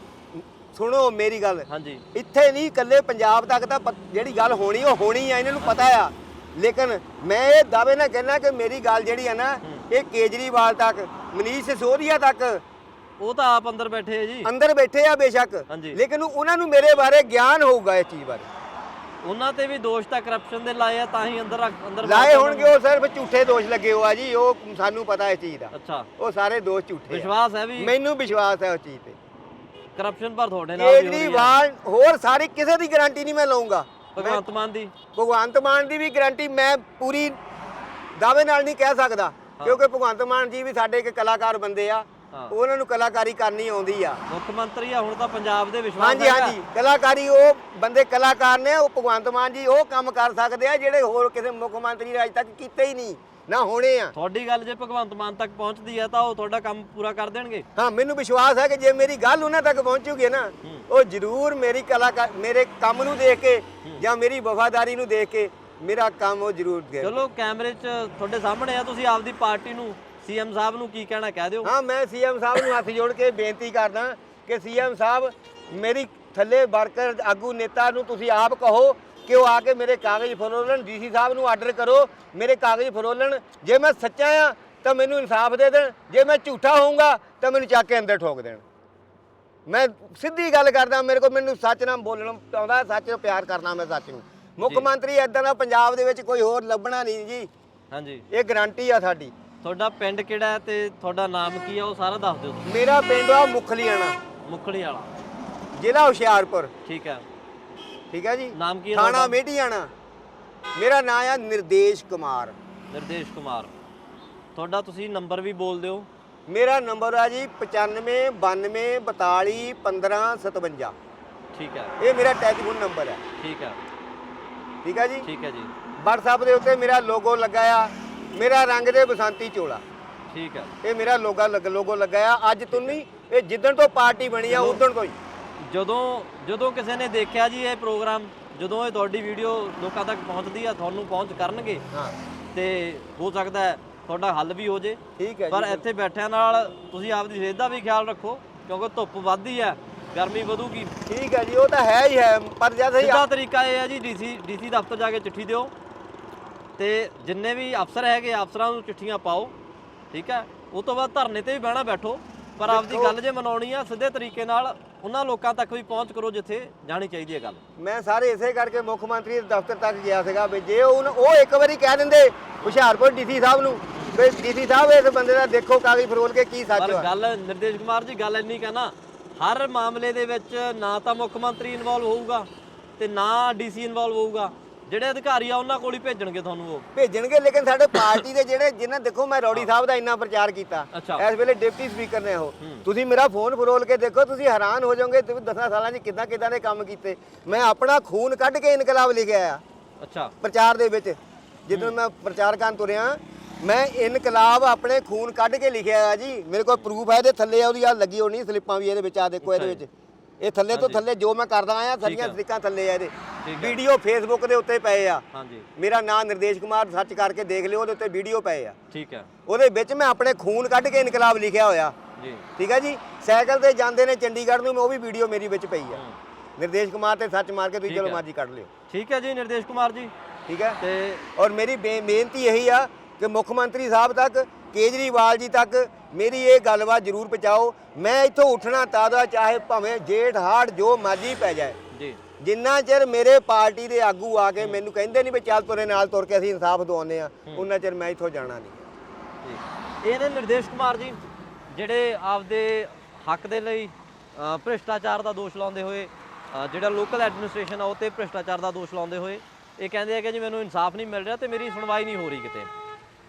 ਸੁਣੋ ਮੇਰੀ ਗੱਲ। ਹਾਂਜੀ। ਇੱਥੇ ਨਹੀਂ ਇਕੱਲੇ ਪੰਜਾਬ ਤੱਕ ਤਾਂ ਪ- ਜਿਹੜੀ ਗੱਲ ਹੋਣੀ ਉਹ ਹੋਣੀ ਆ ਇਹਨਾਂ ਨੂੰ ਪਤਾ ਆ। ਲੇਕਿਨ ਮੈਂ ਇਹ ਦਾਅਵੇ ਨਾਲ ਕਹਿਣਾ ਕਿ ਮੇਰੀ ਗੱਲ ਜਿਹੜੀ ਆ ਨਾ ਇਹ ਕੇਜਰੀਵਾਲ ਤੱਕ ਮਨੀਸ਼ ਸਿਸੋਦੀਆ ਤੱਕ। ਉਹ ਤਾਂ ਆਪ ਅੰਦਰ ਬੈਠੇ ਆ ਜੀ। ਅੰਦਰ ਬੈਠੇ ਆ ਬੇਸ਼ੱਕ। ਹਾਂਜੀ। ਲੇਕਿਨ ਉਹਨਾਂ ਨੂੰ ਮੇਰੇ ਬਾਰੇ ਗਿਆਨ ਹੋਊਗਾ ਇਸ ਚੀਜ਼ ਬਾਰੇ। ਉਹਨਾਂ ਤੇ ਵੀ ਦੋਸ਼ ਤਾਂ ਕਰਪਸ਼ਨ ਦੇ ਲਾਏ ਆ ਤਾਂ ਹੀ ਅੰਦਰ ਰੱਖ- ਅੰਦਰ ਲਾਏ ਬੈਠੇ ਹੋਣਗੇ ਉਹ ਸਿਰਫ ਝੂਠੇ ਦੋਸ਼ ਲੱਗੇ ਹੋ ਆ ਜੀ ਉਹ ਸਾਨੂੰ ਪਤਾ ਇਸ ਚੀਜ਼ ਦਾ। ਅੱਛਾ। ਉਹ ਸਾਰੇ ਦੋਸ਼ ਝੂਠੇ ਆ। ਵਿਸ਼ਵਾਸ ਹੈ ਵੀ? ਮੈਨੂੰ ਵਿਸ਼ਵਾਸ ਹੈ ਉਸ ਚੀਜ਼ ਤੇ। ਕਰਪਸ਼ਨ ਪਰ ਤੁਹਾਡੇ ਨਾਲ ਵੀ ਹੋ ਰਹੀ ਹੈ। ਕੇਜਰੀਵਾਲ ਹੋਰ ਸਾਰੇ ਕਿਸੇ ਦੀ ਗਾਰੰਟੀ ਨਹੀਂ ਮੈਂ ਲਵਾਂਗਾ ਭਗਵੰਤ ਮਾਨ ਦੀ? ਭਗਵੰਤ ਮਾਨ ਦੀ ਵੀ ਗਾਰੰਟੀ ਮੈਂ ਪੂਰੀ ਦਾਅਵੇ ਨਾਲ ਨਹੀਂ ਕਹਿ ਸਕਦਾ। ਕਿਉਂਕਿ ਭਗਵੰਤ ਮਾਨ ਜੀ ਵੀ ਸਾਡੇ ਇੱਕ ਕਲਾਕਾਰ ਬੰਦੇ ਆ। ਹਾਂ। ਉਹਨਾਂ ਨੂੰ ਕਲਾਕਾਰੀ ਕਰਨੀ ਆਉਂਦੀ ਆ। ਮੁੱਖ ਮੰਤਰੀ ਆ ਹੁਣ ਤਾਂ ਪੰਜਾਬ ਦੇ ਵਿਸ਼ਵਾਸ ਹਾਂਜੀ ਹੈਗਾ। ਹਾਂਜੀ। ਕਲਾਕਾਰੀ ਉਹ ਬੰਦੇ ਕਲਾਕਾਰ ਨੇ ਉਹ ਭਗਵੰਤ ਮਾਨ ਜੀ ਉਹ ਕੰਮ ਕਰ ਸਕਦੇ ਆ ਜਿਹੜੇ ਹੋਰ ਕਿਸੇ ਮੁੱਖ ਮੰਤਰੀ ਨੇ ਅੱਜ ਤੱਕ ਕੀਤੇ ਹੀ ਨਹੀਂ। ਨਾ ਹੋਣੇ ਆ। ਤੁਹਾਡੀ ਗੱਲ ਜੇ ਭਗਵੰਤ ਮਾਨ ਤੱਕ ਪਹੁੰਚਦੀ ਹੈ ਤਾਂ ਉਹ ਤੁਹਾਡਾ ਕੰਮ ਪੂਰਾ ਕਰ ਦੇਣਗੇ। ਹਾਂ ਮੈਨੂੰ ਵਿਸ਼ਵਾਸ ਹੈ ਕਿ ਜੇ ਮੇਰੀ ਗੱਲ ਉਹਨਾਂ ਤੱਕ ਪਹੁੰਚੂਗੀ ਨਾ ਉਹ ਜ਼ਰੂਰ ਮੇਰੀ ਕਲਾਕਾਰ ਮੇਰੇ ਕੰਮ ਨੂੰ ਦੇਖ ਕੇ ਜਾਂ ਮੇਰੀ ਵਫਾਦਾਰੀ ਨੂੰ ਦੇਖ ਕੇ ਮੇਰਾ ਕੰਮ ਉਹ ਜ਼ਰੂਰ ਦੇ ਚਲੋ ਕੈਮਰੇ 'ਚ ਤੁਹਾਡੇ ਸਾਹਮਣੇ ਆ ਤੁਸੀਂ ਆਪਦੀ ਪਾਰਟੀ ਨੂੰ ਸੀਐਮ ਸਾਹਿਬ ਨੂੰ ਕੀ ਕਹਿਣਾ ਕਹਿ ਦਿਓ। ਹਾਂ ਮੈਂ ਸੀਐਮ ਸਾਹਿਬ ਨੂੰ ਹੱਥ ਜੋੜ ਕੇ ਬੇਨਤੀ ਕਰਦਾ ਕਿ ਸੀਐਮ ਸਾਹਿਬ ਮੇਰੀ ਥੱਲੇ ਵਰਕਰ ਆਗੂ ਨੇਤਾ ਨੂੰ ਤੁਸੀਂ ਆਪ ਕਹੋ ਕਿ ਉਹ ਆ ਕੇ ਮੇਰੇ ਕਾਗਜ਼ ਫਰੋਲਣ? ਡੀਸੀ ਸਾਹਿਬ ਨੂੰ ਆਰਡਰ ਕਰੋ ਮੇਰੇ ਕਾਗਜ਼ ਫਰੋਲਣ। ਜੇ ਮੈਂ ਸੱਚਾ ਆ ਤਾਂ ਮੈਨੂੰ ਇਨਸਾਫ ਦੇ ਦੇਣ। ਜੇ ਮੈਂ ਝੂਠਾ ਹੋਊਂਗਾ ਤਾਂ ਮੈਨੂੰ ਚੱਕ ਕੇ ਅੰਦਰ ਠੋਕ ਦੇਣ। ਮੈਂ ਸਿੱਧੀ ਗੱਲ ਕਰਦਾ ਮੇਰੇ ਕੋਲ ਮੈਨੂੰ ਸੱਚ ਨਾਲ ਬੋਲਣਾ ਆਉਂਦਾ ਸੱਚ ਨੂੰ ਪਿਆਰ ਕਰਨਾ ਮੈਂ ਸੱਚ ਨੂੰ। ਮੁੱਖ ਮੰਤਰੀ ਐਦਾਂ ਦਾ ਪੰਜਾਬ ਦੇ ਵਿੱਚ ਕੋਈ ਹੋਰ ਲੱਭਣਾ ਨਹੀਂ ਜੀ। ਹਾਂਜੀ। ਇਹ ਗਾਰੰਟੀ ਆ ਸਾਡੀ। ਤੁਹਾਡਾ ਪਿੰਡ ਕਿਹੜਾ ਹੈ ਤੇ ਤੁਹਾਡਾ ਨਾਮ ਕੀ ਆ ਉਹ ਸਾਰਾ ਦੱਸ ਦਿਓ ਮੇਰਾ ਪਿੰਡ ਆ ਮੁਖਲੀਆਣਾ। ਮੁਖੜੀ ਵਾਲਾ ਜ਼ਿਲ੍ਹਾ ਹੁਸ਼ਿਆਰਪੁਰ। ਠੀਕ ਹੈ। ਠੀਕ ਹੈ ਜੀ? ਨਾਮ ਕੀ ਹੈ ਥਾਣਾ ਤੁਹਾਡਾ? ਮੇਢੀਆਣਾ। ਮੇਰਾ ਨਾਮ ਆ ਨਿਰਦੇਸ਼ ਕੁਮਾਰ। ਨਿਰਦੇਸ਼ ਕੁਮਾਰ। ਤੁਹਾਡਾ ਤੁਸੀਂ ਨੰਬਰ ਵੀ ਬੋਲ ਦਿਓ। ਮੇਰਾ ਨੰਬਰ ਆ ਜੀ 95 92 42 15 57 ਠੀਕ ਹੈ। ਇਹ ਮੇਰਾ ਟੈਲੀਫੋਨ ਨੰਬਰ ਹੈ। ਠੀਕ ਹੈ। ਠੀਕ ਹੈ ਜੀ? ਠੀਕ ਹੈ ਜੀ। WhatsApp ਦੇ ਉੱਤੇ ਮੇਰਾ ਲੋਗੋ ਲੱਗਾ ਆ। ਮੇਰਾ ਰੰਗ ਦੇ ਬਸੰਤੀ ਚੋਲਾ। ਠੀਕ ਹੈ। ਇਹ ਮੇਰਾ ਲੋਗਾ ਲੱਗ ਲੋਗੋ ਲੱਗਾ ਆ। ਅੱਜ ਤੋਂ ਨਹੀਂ ਇਹ ਜਿੱਦਣ ਤੋਂ ਪਾਰਟੀ ਬਣੀ ਆ ਉਦੋਂ ਤੋਂ ਹੀ। ਜਦੋਂ ਜਦੋਂ ਕਿਸੇ ਨੇ ਦੇਖਿਆ ਜੀ ਇਹ ਪ੍ਰੋਗਰਾਮ ਜਦੋਂ ਇਹ ਤੁਹਾਡੀ ਵੀਡੀਓ ਲੋਕਾਂ ਤੱਕ ਪਹੁੰਚਦੀ ਆ ਤੁਹਾਨੂੰ ਪਹੁੰਚ ਕਰਨਗੇ ਹਾਂ। ਤੇ ਹੋ ਸਕਦਾ ਹੈ ਤੁਹਾਡਾ ਹੱਲ ਵੀ ਹੋ ਜੇ। ਠੀਕ ਹੈ ਪਰ ਜੀ ਇੱਥੇ ਬੈਠਿਆਂ ਨਾਲ ਤੁਸੀਂ ਆਪਦੀ ਸਿਹਤ ਦਾ ਵੀ ਖਿਆਲ ਰੱਖੋ ਕਿਉਂਕਿ ਧੁੱਪ ਵੱਧਦੀ ਹੈ ਗਰਮੀ ਵਧੂਗੀ। ਠੀਕ ਹੈ ਜੀ ਉਹ ਤਾਂ ਹੈ ਹੀ ਹੈ ਪਰ ਜਦ ਅਸੀਂ ਸਿੱਧਾ ਤਰੀਕਾ ਇਹ ਹੈ ਜੀ ਡੀਸੀ ਡੀਸੀ ਦਫ਼ਤਰ ਜਾ ਕੇ ਚਿੱਠੀ ਦਿਓ ਤੇ ਜਿੰਨੇ ਵੀ ਅਫਸਰ ਹੈਗੇ ਅਫਸਰਾਂ ਨੂੰ ਚਿੱਠੀਆਂ ਪਾਓ ਠੀਕ ਹੈ। ਉਹ ਤੋਂ ਬਾਅਦ ਧਰਨੇ ਤੇ ਵੀ ਬਹਿਣਾ ਬੈਠੋ ਪਰ ਆਪਦੀ ਗੱਲ ਜੇ ਮਨਾਉਣੀ ਆ ਸਿੱਧੇ ਤਰੀਕੇ ਨਾਲ ਉਹਨਾਂ ਲੋਕਾਂ ਤੱਕ ਵੀ ਪਹੁੰਚ ਕਰੋ ਜਿੱਥੇ ਜਾਣੀ ਚਾਹੀਦੀ ਹੈ ਗੱਲ। ਮੈਂ ਸਾਰੇ ਇਸੇ ਕਰਕੇ ਮੁੱਖ ਮੰਤਰੀ ਦੇ ਦਫ਼ਤਰ ਤੱਕ ਗਿਆ ਸੀਗਾ ਵੀ ਜੇ ਉਹ ਉਹ ਇੱਕ ਵਾਰੀ ਕਹਿ ਦਿੰਦੇ ਹੁਸ਼ਿਆਰਪੁਰ ਡੀਸੀ ਸਾਹਿਬ ਨੂੰ ਵੀ ਡੀਸੀ ਸਾਹਿਬ ਇਸ ਬੰਦੇ ਦਾ ਦੇਖੋ ਕਾਗਜ਼ ਫਰੋਲ ਕੇ ਕੀ ਸੱਚ ਪਰ ਹੈ ਗੱਲ ਨਿਰਦੇਸ਼ ਕੁਮਾਰ ਜੀ ਗੱਲ ਇੰਨੀ ਕਹਿਣਾ ਹਰ ਮਾਮਲੇ ਦੇ ਵਿੱਚ ਨਾ ਤਾਂ ਮੁੱਖ ਮੰਤਰੀ ਇਨਵੋਲਵ ਹੋਊਗਾ ਤੇ ਨਾ ਡੀਸੀ ਇਨਵੋਲਵ ਹੋਊਗਾ। ਜਿਹੜੇ ਅਧਿਕਾਰੀ ਆ ਉਹਨਾਂ ਕੋਲ ਹੀ ਭੇਜਣਗੇ ਤੁਹਾਨੂੰ ਉਹ? ਭੇਜਣਗੇ ਲੇਕਿਨ ਸਾਡੇ ਪਾਰਟੀ ਦੇ ਜਿਹੜੇ ਜਿਨ੍ਹਾਂ ਦੇਖੋ ਮੈਂ ਰੌੜੀ ਸਾਹਿਬ ਦਾ ਇੰਨਾ ਪ੍ਰਚਾਰ ਕੀਤਾ। ਅੱਛਾ। ਇਸ ਵੇਲੇ ਡਿਪਟੀ ਸਪੀਕਰ ਨੇ ਉਹ। ਤੁਸੀਂ ਮੇਰਾ ਫੋਨ ਫਰੋਲ ਕੇ ਦੇਖੋ ਤੁਸੀਂ ਹੈਰਾਨ ਹੋ ਜਾਓਗੇ ਤੁਸੀਂ 10 ਸਾਲਾਂ 'ਚ ਕਿੱਦਾਂ ਕਿੱਦਾਂ ਦੇ ਕੰਮ ਕੀਤੇ। ਮੈਂ ਆਪਣਾ ਖੂਨ ਕੱਢ ਕੇ ਇਨਕਲਾਬ ਲਿਖਿਆ ਆ। ਅੱਛਾ। ਪ੍ਰਚਾਰ ਦੇ ਵਿੱਚ। ਜਦੋਂ ਮੈਂ ਪ੍ਰਚਾਰ ਕਰਨ ਤੁਰਿਆ ਮੈਂ ਇਨਕਲਾਬ ਆਪਣੇ ਖੂਨ ਕੱਢ ਕੇ ਲਿਖਿਆ ਆ ਜੀ। ਮੇਰੇ ਕੋਲ ਪ੍ਰੂਫ ਹੈ ਇਹਦੇ ਥੱਲੇ ਆ ਉਹਦੀ ਆ ਲੱਗੀ ਹੋਣੀ ਸਲਿੱਪਾਂ ਵੀ ਇਹਦੇ ਵਿੱਚ ਆ ਦੇਖੋ ਇਹਦੇ ਵਿੱਚ। ਇਹ ਥੱਲੇ ਤੋਂ ਥੱਲੇ ਜੋ ਮੈਂ ਕਰਦਾ ਆਇਆ ਸਾਰੀਆਂ ਸਲਿੱਕਾਂ ਥੱਲੇ ਆ ਇਹਦੇ। ਵੀਡੀਓ ਫੇਸਬੁੱਕ ਦੇ ਉੱਤੇ ਪਏ ਆ। ਹਾਂਜੀ। ਮੇਰਾ ਨਾਮ ਨਿਰਦੇਸ਼ ਕੁਮਾਰ ਸਰਚ ਕਰਕੇ ਦੇਖ ਲਿਓ ਉਹਦੇ ਉੱਤੇ ਵੀਡੀਓ ਪਏ ਆ। ਠੀਕ ਹੈ। ਉਹਦੇ ਵਿੱਚ ਮੈਂ ਆਪਣੇ ਖੂਨ ਕੱਢ ਕੇ ਇਨਕਲਾਬ ਲਿਖਿਆ ਹੋਇਆ। ਜੀ। ਠੀਕ ਹੈ ਜੀ? ਸਾਈਕਲ ਤੇ ਜਾਂਦੇ ਨੇ ਚੰਡੀਗੜ੍ਹ ਨੂੰ ਮੈਂ ਉਹ ਵੀ ਵੀਡੀਓ ਮੇਰੀ ਵਿੱਚ ਪਈ ਆ। ਨਿਰਦੇਸ਼ ਕੁਮਾਰ ਤੇ ਸੱਚ ਮਾਰ ਕੇ ਤੁਸੀਂ ਚਲੋ ਹੈ। ਮਰਜ਼ੀ ਕੱਢ ਲਿਓ। ਠੀਕ ਹੈ ਜੀ ਨਿਰਦੇਸ਼ ਕੁਮਾਰ ਜੀ। ਠੀਕ ਹੈ? ਤੇ ਔਰ ਮੇਰੀ ਬੇਨਤੀ ਇਹੀ ਆ ਕਿ ਮੁੱਖ ਮੰਤਰੀ ਸਾਹਿਬ ਤੱਕ ਕੇਜਰੀਵਾਲ ਜੀ ਤੱਕ ਮੇਰੀ ਇਹ ਗੱਲਬਾਤ ਜ਼ਰੂਰ ਪਹੁੰਚਾਓ। ਮੈਂ ਇੱਥੋਂ ਉੱਠਣਾ ਤਾਦਾ ਚਾਹੇ ਭਾਵੇਂ ਜੇਠ ਹਾੜ ਜੋ ਮਰਜ਼ੀ ਪੈ ਜਾਏ। ਜੀ। ਜਿੰਨਾ ਚਿਰ ਮੇਰੇ ਪਾਰਟੀ ਦੇ ਆਗੂ ਆ ਕੇ ਮੈਨੂੰ ਕਹਿੰਦੇ ਨਹੀਂ ਵੀ ਚੱਲ ਤੁਰੇ ਨਾਲ ਤੁਰ ਕੇ ਅਸੀਂ ਇਨਸਾਫ ਦਵਾਉਂਦੇ ਆ ਉਹਨਾਂ ਚਿਰ ਮੈਂ ਇੱਥੋਂ ਜਾਣਾ ਨਹੀਂ ਜੀ। ਇਹ ਨੇ ਨਿਰਦੇਸ਼ ਕੁਮਾਰ ਜੀ ਜਿਹੜੇ ਆਪਦੇ ਹੱਕ ਦੇ ਲਈ ਭ੍ਰਿਸ਼ਟਾਚਾਰ ਦਾ ਦੋਸ਼ ਲਾਉਂਦੇ ਹੋਏ ਜਿਹੜਾ ਲੋਕਲ ਐਡਮਿਨਿਸਟ੍ਰੇਸ਼ਨ ਆ ਉਹ ਤੇ ਭ੍ਰਿਸ਼ਟਾਚਾਰ ਦਾ ਦੋਸ਼ ਲਾਉਂਦੇ ਹੋਏ ਇਹ ਕਹਿੰਦੇ ਆ ਕਿ ਜੀ ਮੈਨੂੰ ਇਨਸਾਫ ਨਹੀਂ ਮਿਲ ਰਿਹਾ ਤੇ ਮੇਰੀ ਸੁਣਵਾਈ ਨਹੀਂ ਹੋ ਰਹੀ ਕਿਤੇ।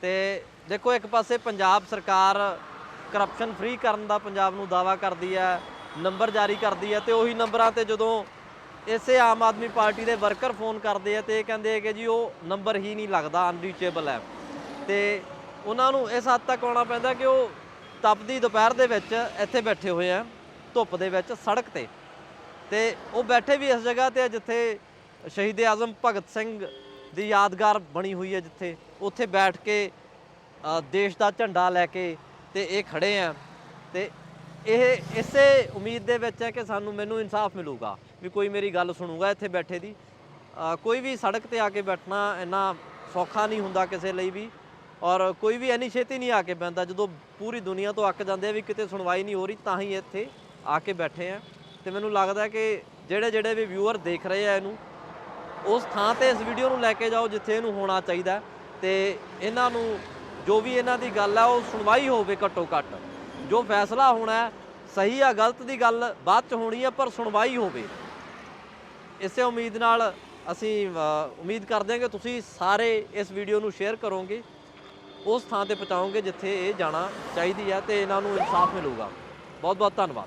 ਤੇ ਦੇਖੋ, ਇੱਕ ਪਾਸੇ ਪੰਜਾਬ ਸਰਕਾਰ ਕਰਪਸ਼ਨ ਫ੍ਰੀ ਕਰਨ ਦਾ ਪੰਜਾਬ ਨੂੰ ਦਾਵਾ ਕਰਦੀ ਹੈ, ਨੰਬਰ ਜਾਰੀ ਕਰਦੀ ਹੈ ਤੇ ਉਹੀ ਨੰਬਰਾਂ ਤੇ ਜਦੋਂ ਇਸੇ ਆਮ ਆਦਮੀ ਪਾਰਟੀ ਦੇ ਵਰਕਰ ਫੋਨ ਕਰਦੇ ਆ ਤੇ ਇਹ ਕਹਿੰਦੇ ਆ ਕਿ ਜੀ ਉਹ ਨੰਬਰ ਹੀ ਨਹੀਂ ਲੱਗਦਾ ਅਨਰੀਚੇਬਲ ਹੈ। ਤੇ ਉਹਨਾਂ ਨੂੰ ਇਸ ਹੱਦ ਤੱਕ ਆਉਣਾ ਪੈਂਦਾ ਕਿ ਉਹ ਤਪਦੀ ਦੁਪਹਿਰ ਦੇ ਵਿੱਚ ਇੱਥੇ ਬੈਠੇ ਹੋਏ ਆ, ਧੁੱਪ ਦੇ ਵਿੱਚ, ਸੜਕ ਤੇ। ਤੇ ਉਹ ਬੈਠੇ ਵੀ ਇਸ ਜਗ੍ਹਾ ਤੇ ਆ ਜਿੱਥੇ ਸ਼ਹੀਦ ਆਜ਼ਮ ਭਗਤ ਸਿੰਘ ਦੀ ਯਾਦਗਾਰ ਬਣੀ ਹੋਈ ਹੈ ਜਿੱਥੇ, ਉੱਥੇ ਬੈਠ ਕੇ ਦੇਸ਼ ਦਾ ਝੰਡਾ ਲੈ ਕੇ ਤੇ ਇਹ ਖੜੇ ਆ। ਤੇ ਇਹ ਇਸੇ ਉਮੀਦ ਦੇ ਵਿੱਚ ਹੈ ਕਿ ਸਾਨੂੰ ਮੈਨੂੰ ਇਨਸਾਫ ਮਿਲੂਗਾ ਵੀ ਕੋਈ ਮੇਰੀ ਗੱਲ ਸੁਣੂਗਾ ਇੱਥੇ ਬੈਠੇ ਦੀ। ਕੋਈ ਵੀ ਸੜਕ ਤੇ ਆ ਕੇ ਬੈਠਣਾ ਇੰਨਾ ਸੌਖਾ ਨਹੀਂ ਹੁੰਦਾ ਕਿਸੇ ਲਈ ਵੀ ਔਰ ਕੋਈ ਵੀ ਇੰਨੀ ਛੇਤੀ ਨਹੀਂ ਆ ਕੇ ਬੈਂਦਾ ਜਦੋਂ ਪੂਰੀ ਦੁਨੀਆ ਤੋਂ ਅੱਕ ਜਾਂਦੇ ਆ ਵੀ ਕਿਤੇ ਸੁਣਵਾਈ ਨਹੀਂ ਹੋ ਰਹੀ ਤਾਂ ਹੀ ਇੱਥੇ ਆ ਕੇ ਬੈਠੇ ਆ। ਤੇ ਮੈਨੂੰ ਲੱਗਦਾ ਕਿ ਜਿਹੜੇ ਜਿਹੜੇ ਵੀ ਵਿਊਅਰ ਦੇਖ ਰਹੇ ਆ ਇਹਨੂੰ, ਉਸ ਥਾਂ ਤੇ ਇਸ ਵੀਡੀਓ ਨੂੰ ਲੈ ਕੇ ਜਾਓ ਜਿੱਥੇ ਇਹਨੂੰ ਹੋਣਾ ਚਾਹੀਦਾ। ਹੈ ਤੇ ਇਹਨਾਂ ਨੂੰ ਜੋ ਵੀ ਇਹਨਾਂ ਦੀ ਗੱਲ ਹੈ ਉਹ ਸੁਣਵਾਈ ਹੋਵੇ ਘੱਟੋ ਘੱਟ। ਜੋ ਫੈਸਲਾ ਹੋਣਾ ਸਹੀ ਆ, ਗਲਤ ਦੀ ਗੱਲ ਬਾਅਦ ਚ ਹੋਣੀ ਹੈ ਪਰ ਸੁਣਵਾਈ ਹੋਵੇ। ਇਸੇ ਉਮੀਦ ਨਾਲ ਅਸੀਂ ਉਮੀਦ ਕਰਦੇ ਹਾਂ ਕਿ ਤੁਸੀਂ ਸਾਰੇ ਇਸ ਵੀਡੀਓ ਨੂੰ ਸ਼ੇਅਰ ਕਰੋਗੇ। ਉਸ ਥਾਂ ਤੇ ਪਹੁੰਚਾਓਗੇ ਜਿੱਥੇ ਇਹ ਜਾਣਾ ਚਾਹੀਦੀ ਹੈ ਤੇ ਇਹਨਾਂ ਨੂੰ ਇਨਸਾਫ ਮਿਲੂਗਾ। ਬਹੁਤ ਬਹੁਤ ਧੰਨਵਾਦ।